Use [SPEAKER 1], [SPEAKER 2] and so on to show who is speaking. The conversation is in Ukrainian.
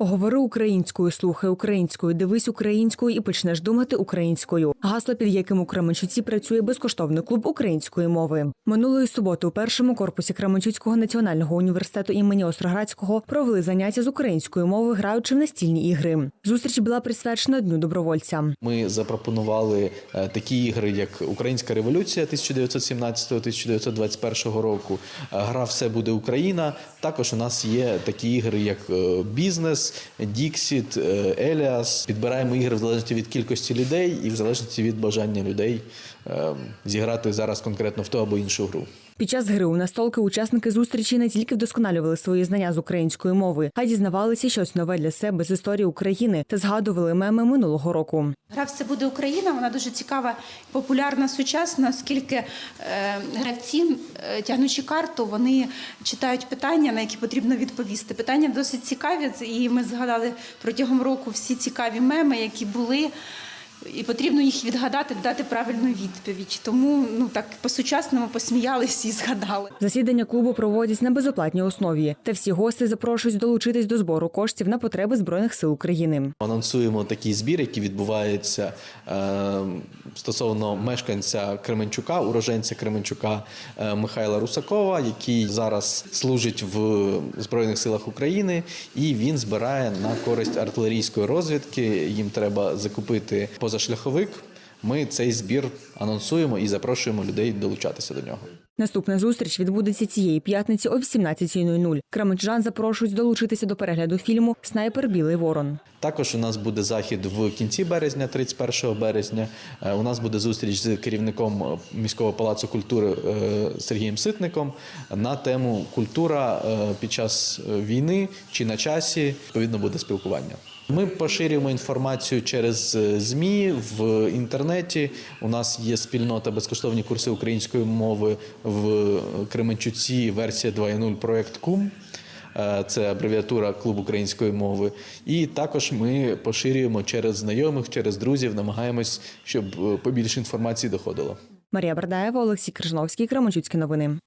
[SPEAKER 1] Говори українською, слухай українською, дивись українською і почнеш думати українською. Гасло, під яким у Кременчуці працює безкоштовний клуб української мови. Минулої суботи у першому корпусі Кременчуцького національного університету імені Остроградського провели заняття з української мови, граючи в настільні ігри. Зустріч була присвячена дню добровольця.
[SPEAKER 2] Ми запропонували е, такі ігри, як Українська революція 1917-1921 року. е, Гра Все буде Україна. Також у нас є такі ігри, як е, бізнес, Діксіт, Еліас. Підбираємо ігри в залежності від кількості людей і в залежності від бажання людей е, зіграти зараз конкретно в ту або іншу гру.
[SPEAKER 1] Під час гри у настолки учасники зустрічі не тільки вдосконалювали свої знання з української мови, а й дізнавалися щось нове для себе з історії України та згадували меми минулого року.
[SPEAKER 3] Гра все буде Україна. Вона дуже цікава, популярна сучасна, оскільки е, гравці, е, тягнучи карту, вони читають питання, на які потрібно відповісти. Питання досить цікаві, і ми згадали протягом року всі цікаві меми, які були. І потрібно їх відгадати, дати правильну відповідь. Тому ну так по-сучасному посміялись і згадали.
[SPEAKER 1] Засідання клубу проводять на безоплатній основі, та всі гості запрошують долучитись до збору коштів на потреби збройних сил України.
[SPEAKER 2] Анонсуємо такий збір, який відбувається е, стосовно мешканця Кременчука, уроженця Кременчука е, Михайла Русакова, який зараз служить в Збройних силах України, і він збирає на користь артилерійської розвідки. Їм треба закупити позашляховик. Ми цей збір анонсуємо і запрошуємо людей долучатися до нього.
[SPEAKER 1] Наступна зустріч відбудеться цієї п'ятниці о 18.00. Кременчужан запрошують долучитися до перегляду фільму Снайпер Білий Ворон.
[SPEAKER 2] Також у нас буде захід в кінці березня, 31 березня. Е, У нас буде зустріч з керівником е, міського палацу культури е, Сергієм Ситником на тему культура під час війни чи на часі. Відповідно, буде спілкування. Ми поширюємо інформацію через е, змі в інтернеті. У нас є спільнота безкоштовні курси української мови в Кременчуці. Версія 2.0 проект Кум. Е, Це абревіатура Клуб української мови. І також ми поширюємо через знайомих, через друзів, намагаємось, щоб е, побільше інформації доходило.
[SPEAKER 1] Марія Бардаєва, Олексій Крижновський, Кременчуцькі новини.